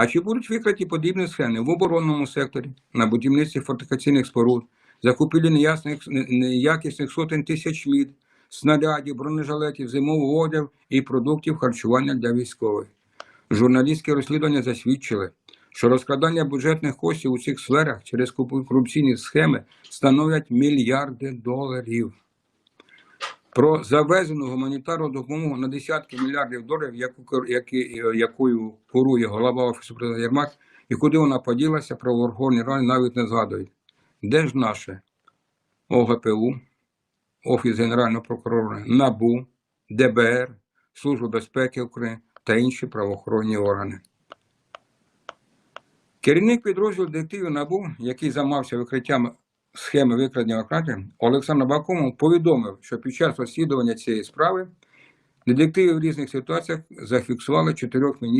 А чи будуть викриті подібні схеми в оборонному секторі, на будівництві фортифікаційних споруд, закупівлі неясних, неякісних сотень тисяч мід, снарядів, бронежилетів, зимового одяг і продуктів харчування для військових? Журналістські розслідування засвідчили, що розкрадання бюджетних коштів у цих сферах через корупційні схеми становлять мільярди доларів. Про завезену гуманітарну допомогу на десятки мільярдів доларів, яку, е, якою курує голова Офісу президента Єрмак, і куди вона поділася, правоохоронні органи навіть не згадують. Де ж наше ОГПУ, Офіс Генерального прокурора, НАБУ, ДБР, Служба безпеки України та інші правоохоронні органи? Керівник підрозділу детективів НАБУ, який займався викриттям схеми викрадення окрадення, Олександр Бакумов повідомив, що під час розслідування цієї справи детективи в різних ситуаціях зафіксували чотирьох міністрів.